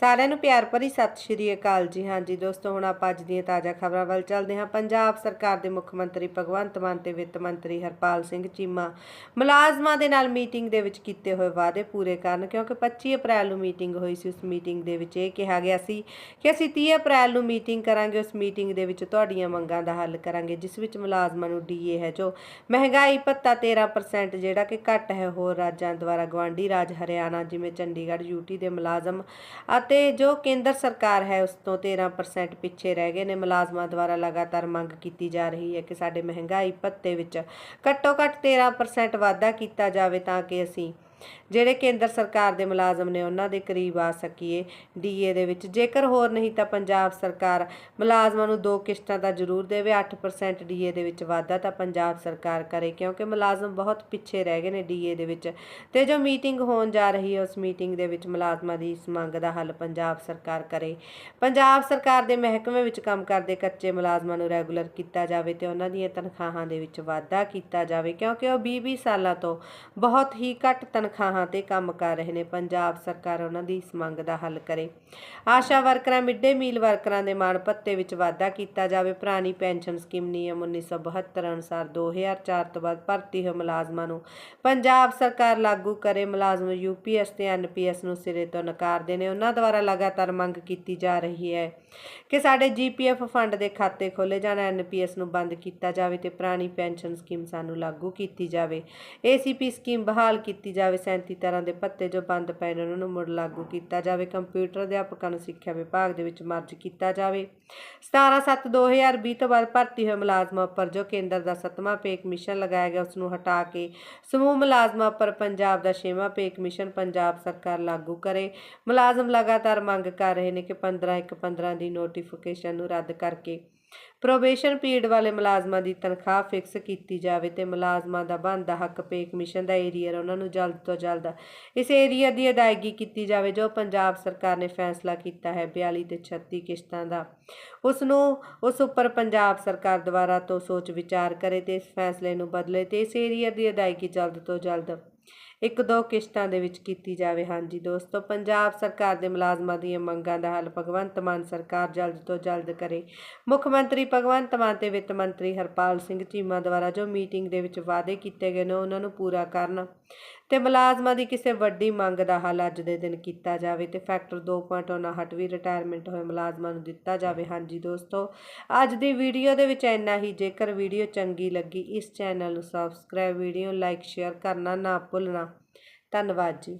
ਸਾਰਿਆਂ ਨੂੰ ਪਿਆਰ ਭਰੀ ਸਤਿ ਸ਼੍ਰੀ ਅਕਾਲ ਜੀ। ਹਾਂਜੀ ਦੋਸਤੋ, ਹੁਣ ਆਪਾਂ ਅੱਜ ਦੀਆਂ ਤਾਜ਼ਾ ਖਬਰਾਂ ਵੱਲ ਚੱਲਦੇ ਹਾਂ। ਪੰਜਾਬ ਸਰਕਾਰ ਦੇ ਮੁੱਖ ਮੰਤਰੀ ਭਗਵੰਤ ਮਾਨ ਤੇ ਵਿੱਤ ਮੰਤਰੀ ਹਰਪਾਲ ਸਿੰਘ ਚੀਮਾ ਮੁਲਾਜ਼ਮਾਂ ਦੇ ਨਾਲ ਮੀਟਿੰਗ ਦੇ ਵਿੱਚ ਕੀਤੇ ਹੋਏ ਵਾਅਦੇ ਪੂਰੇ ਕਰਨ, ਕਿਉਂਕਿ 25 ਅਪ੍ਰੈਲ ਨੂੰ ਮੀਟਿੰਗ ਹੋਈ ਸੀ। ਉਸ ਮੀਟਿੰਗ ਦੇ ਵਿੱਚ ਇਹ ਕਿਹਾ ਗਿਆ ਸੀ ਕਿ ਅਸੀਂ 30 ਅਪ੍ਰੈਲ ਨੂੰ ਮੀਟਿੰਗ ਕਰਾਂਗੇ, ਉਸ ਮੀਟਿੰਗ ਦੇ ਵਿੱਚ ਤੁਹਾਡੀਆਂ ਮੰਗਾਂ ਦਾ ਹੱਲ ਕਰਾਂਗੇ, ਜਿਸ ਵਿੱਚ ਮੁਲਾਜ਼ਮਾਂ ਨੂੰ ਡੀਏ ਹੈ, ਜੋ ਮਹਿੰਗਾਈ ਭੱਤਾ 13% ਜਿਹੜਾ ਕਿ ਘੱਟ ਹੈ ਹੋਰ ਰਾਜਾਂ ਦੁਆਰਾ ਗਵਾਂਢੀ ਰਾਜ ਹਰਿਆਣਾ ਜਿਵੇਂ ਚੰਡੀਗੜ੍ਹ ਯੂਟੀ ਦੇ ਮੁਲਾਜ਼ਮ ਅਤੇ ਜੋ ਕੇਂਦਰ ਸਰਕਾਰ ਹੈ, ਉਸ ਤੋਂ 13% ਪਿੱਛੇ ਰਹਿ ਗਏ ਨੇ। ਮੁਲਾਜ਼ਮਾਂ ਦੁਆਰਾ ਲਗਾਤਾਰ ਮੰਗ ਕੀਤੀ ਜਾ ਰਹੀ ਹੈ ਕਿ ਸਾਡੇ ਮਹਿੰਗਾਈ ਭੱਤੇ ਵਿੱਚ ਘੱਟੋ ਘੱਟ 13% ਵਾਧਾ ਕੀਤਾ ਜਾਵੇ ਤਾਂ ਕਿ ਅਸੀਂ ਜਿਹੜੇ ਕੇਂਦਰ ਸਰਕਾਰ ਦੇ ਮੁਲਾਜ਼ਮ ਨੇ ਉਹਨਾਂ ਦੇ ਕਰੀਬ ਆ ਸਕੀਏ ਡੀਏ ਦੇ ਵਿੱਚ। ਜੇਕਰ ਹੋਰ ਨਹੀਂ ਤਾਂ ਪੰਜਾਬ ਸਰਕਾਰ ਮੁਲਾਜ਼ਮਾਂ ਨੂੰ ਦੋ ਕਿਸ਼ਤਾਂ ਤਾਂ ਜ਼ਰੂਰ ਦੇਵੇ 8% ਡੀਏ ਦੇ ਵਿੱਚ ਵਾਧਾ ਤਾਂ ਪੰਜਾਬ ਸਰਕਾਰ ਕਰੇ, ਕਿਉਂਕਿ ਮੁਲਾਜ਼ਮ ਬਹੁਤ ਪਿੱਛੇ ਰਹਿ ਗਏ ਨੇ ਡੀਏ ਦੇ ਵਿੱਚ। ਤੇ ਜੋ ਮੀਟਿੰਗ ਹੋਣ ਜਾ ਰਹੀ ਹੈ, ਉਸ ਮੀਟਿੰਗ ਦੇ ਵਿੱਚ ਮੁਲਾਜ਼ਮਾਂ ਦੀ ਇਸ ਮੰਗ ਦਾ ਹੱਲ ਪੰਜਾਬ ਸਰਕਾਰ ਕਰੇ। ਪੰਜਾਬ ਸਰਕਾਰ ਦੇ ਮਹਿਕਮੇ ਵਿੱਚ ਕੰਮ ਕਰਦੇ ਕੱਚੇ ਮੁਲਾਜ਼ਮਾਂ ਨੂੰ ਰੈਗੂਲਰ ਕੀਤਾ ਜਾਵੇ ਤੇ ਉਹਨਾਂ ਦੀਆਂ ਤਨਖਾਹਾਂ ਦੇ ਵਿੱਚ ਵਾਧਾ ਕੀਤਾ ਜਾਵੇ, ਕਿਉਂਕਿ ਉਹ 20-20 ਸਾਲਾਂ ਤੋਂ ਬਹੁਤ ਹੀ ਘੱਟ ਤਨਖਾਹਾਂ ਤਨਖਾਹਾਂ ਤੇ ਕੰਮ ਕਰ ਰਹੇ ਨੇ। ਪੰਜਾਬ ਸਰਕਾਰ ਉਹਨਾਂ ਦੀ ਇਸ ਮੰਗ ਦਾ ਹੱਲ ਕਰੇ। ਆਸ਼ਾ ਵਰਕਰਾਂ, ਮਿੱਡੇ ਮੀਲ ਵਰਕਰਾਂ ਦੇ ਮਾਣ ਭੱਤੇ ਵਿੱਚ ਵਾਧਾ ਕੀਤਾ ਜਾਵੇ। ਪੁਰਾਣੀ ਪੈਨਸ਼ਨ ਸਕੀਮ ਨਿਯਮ 1972 ਅਨੁਸਾਰ 2004 ਤੋਂ ਬਾਅਦ ਭਰਤੀ ਹੋਏ ਮੁਲਾਜ਼ਮਾਂ ਨੂੰ ਪੰਜਾਬ ਸਰਕਾਰ ਲਾਗੂ ਕਰੇ। ਮੁਲਾਜ਼ਮ ਯੂਪੀਐਸ ਤੇ ਐਨਪੀਐਸ ਨੂੰ ਸਿਰੇ ਤੋਂ ਨਕਾਰਦੇ ਨੇ। ਉਹਨਾਂ ਦੁਆਰਾ ਲਗਾਤਾਰ ਮੰਗ ਕੀਤੀ ਜਾ ਰਹੀ ਹੈ ਕਿ ਸਾਡੇ ਜੀਪੀਐਫ ਫੰਡ ਦੇ ਖਾਤੇ ਖੋਲੇ ਜਾਣ। ਐਨਪੀਐਸ ਨੂੰ ਬੰਦ ਕੀਤਾ ਜਾਵੇ ਤੇ ਪੁਰਾਣੀ ਪੈਨਸ਼ਨ ਸਕੀਮ ਸਾਨੂੰ ਲਾਗੂ ਕੀਤੀ ਜਾਵੇ। ਏਸੀਪੀ ਸਕੀਮ ਬਹਾਲ ਕੀਤੀ ਜਾਵੇ 37 ਤਰ੍ਹਾਂ ਦੇ ਭੱਤੇ ਜੋ ਬੰਦ ਪਏ ਉਹਨਾਂ ਨੂੰ ਮੁੜ ਲਾਗੂ ਕੀਤਾ ਜਾਵੇ। ਕੰਪਿਊਟਰ ਅਧਿਆਪਕਾਂ ਨੂੰ ਸਿੱਖਿਆ ਵਿਭਾਗ ਦੇ ਵਿੱਚ ਮਰਜ ਕੀਤਾ ਜਾਵੇ। 17/7/2020 ਤੋਂ ਬਾਅਦ ਭਰਤੀ ਹੋਏ ਮੁਲਾਜ਼ਮਾਂ ਉੱਪਰ ਜੋ ਕੇਂਦਰ ਦਾ ਸੱਤਵਾਂ ਪੇ ਕਮਿਸ਼ਨ ਲਗਾਇਆ ਗਿਆ ਉਸ ਨੂੰ ਹਟਾ ਕੇ ਸਮੂਹ ਮੁਲਾਜ਼ਮਾਂ ਉੱਪਰ ਪੰਜਾਬ ਦਾ ਛੇਵਾਂ ਪੇ ਕਮਿਸ਼ਨ ਪੰਜਾਬ ਸਰਕਾਰ ਲਾਗੂ ਕਰੇ। ਮੁਲਾਜ਼ਮ ਲਗਾਤਾਰ ਮੰਗ ਕਰ ਰਹੇ ਨੇ ਕਿ 15 ਇੱਕ 15 ਦੀ ਨੋਟੀਫਿਕੇਸ਼ਨ ਨੂੰ ਰੱਦ ਕਰਕੇ ਪ੍ਰੋਬੇਸ਼ਨ ਪੀਰੀਅਡ ਵਾਲੇ ਮੁਲਾਜ਼ਮਾਂ ਦੀ ਤਨਖਾਹ ਫਿਕਸ ਕੀਤੀ ਜਾਵੇ ਤੇ ਮੁਲਾਜ਼ਮਾਂ ਦਾ ਬਣਦਾ ਹੱਕ ਪੇ ਕਮਿਸ਼ਨ ਦਾ ਏਰੀਅਰ ਉਹਨਾਂ ਨੂੰ ਜਲਦ ਤੋਂ ਜਲਦ ਇਸ ਏਰੀਆ ਦੀ ਅਦਾਇਗੀ ਕੀਤੀ ਜਾਵੇ, ਜੋ ਪੰਜਾਬ ਸਰਕਾਰ ਨੇ ਫੈਸਲਾ ਕੀਤਾ ਹੈ 42 ਤੇ 36 ਕਿਸ਼ਤਾਂ ਦਾ। ਉਸ ਨੂੰ, ਉਸ ਉੱਪਰ ਪੰਜਾਬ ਸਰਕਾਰ ਦੁਆਰਾ ਤੋਂ ਸੋਚ ਵਿਚਾਰ ਕਰੇ ਤੇ ਇਸ ਫੈਸਲੇ ਨੂੰ ਬਦਲੇ ਤੇ ਇਸ ਏਰੀਆ ਦੀ ਅਦਾਇਗੀ ਜਲਦ ਤੋਂ ਜਲਦ ਇੱਕ ਦੋ ਕਿਸ਼ਤਾਂ ਦੇ ਵਿੱਚ ਕੀਤੀ ਜਾਵੇ। ਹਾਂਜੀ ਦੋਸਤੋ, ਪੰਜਾਬ ਸਰਕਾਰ ਦੇ ਮੁਲਾਜ਼ਮਾਂ ਦੀਆਂ ਮੰਗਾਂ ਦਾ ਹੱਲ ਭਗਵੰਤ ਮਾਨ ਸਰਕਾਰ ਜਲਦ ਤੋਂ ਜਲਦ ਕਰੇ। ਮੁੱਖ ਮੰਤਰੀ ਭਗਵੰਤ ਮਾਨ ਤੇ ਵਿੱਤ ਮੰਤਰੀ ਹਰਪਾਲ ਸਿੰਘ ਚੀਮਾ ਦੁਆਰਾ ਜੋ ਮੀਟਿੰਗ ਦੇ ਵਿੱਚ ਵਾਅਦੇ ਕੀਤੇ ਗਏ ਨੇ, ਉਹਨਾਂ ਨੂੰ ਪੂਰਾ ਕਰਨ ਤੇ ਮੁਲਾਜ਼ਮਾਂ ਦੀ ਕਿਸੇ ਵੱਡੀ ਮੰਗ ਦਾ ਹੱਲ ਅੱਜ ਦੇ ਦਿਨ ਕੀਤਾ ਜਾਵੇ ਤੇ ਫੈਕਟਰ 2.59 ਵੀ ਰਿਟਾਇਰਮੈਂਟ ਹੋਏ ਮੁਲਾਜ਼ਮਾਂ ਨੂੰ ਦਿੱਤਾ ਜਾਵੇ। ਹਾਂਜੀ ਦੋਸਤੋ, ਅੱਜ ਦੀ ਵੀਡੀਓ ਦੇ ਵਿੱਚ ਇੰਨਾ ਹੀ। ਜੇਕਰ ਵੀਡੀਓ ਚੰਗੀ ਲੱਗੀ, ਇਸ ਚੈਨਲ ਨੂੰ ਸਬਸਕ੍ਰਾਈਬ ਵੀਡੀਓ ਲਾਈਕ ਸ਼ੇਅਰ ਕਰਨਾ ਨਾ ਭੁੱਲਣਾ। ਧੰਨਵਾਦ ਜੀ।